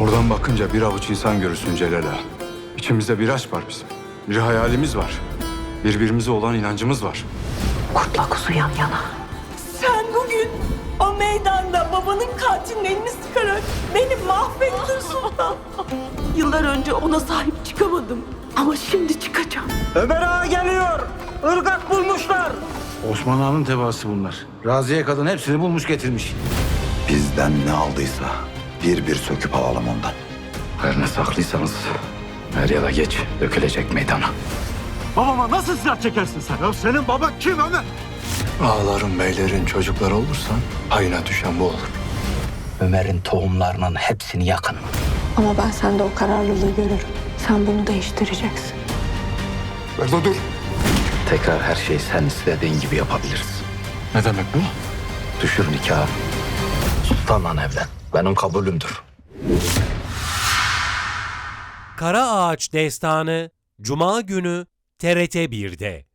Oradan bakınca bir avuç insan görürsün Celal ağa. İçimizde bir aşk var bizim. Bir hayalimiz var. Birbirimize olan inancımız var. Kurtla kuzu yan yana. Sen bugün o meydanda babanın katilinin elini sıkarak beni mahvettin Sultan. Yıllar önce ona sahip çıkamadım. Ama şimdi çıkacağım. Ömer Ağa geliyor. Irgat bulmuşlar. Osman Ağa'nın tebaası bunlar. Raziye kadın hepsini bulmuş getirmiş. Bizden ne aldıysa bir bir söküp alalım ondan. Her ne saklıysanız er ya da geç dökülecek meydana. Babama nasıl silah çekersin sen? Ya senin baba kim Ömer? Ağaların, beylerin çocukları olursan hayına düşen bu olur. Ömer'in tohumlarının hepsini yakın. Ama ben sende o kararlılığı görürüm. Sen bunu değiştireceksin. Berdo dur. Tekrar her şeyi sen istediğin gibi yapabiliriz. Ne demek bu? Düşür nikahı. Sultanla evlen. Benim kabulümdür. Kara Ağaç Destanı Cuma günü TRT 1'de.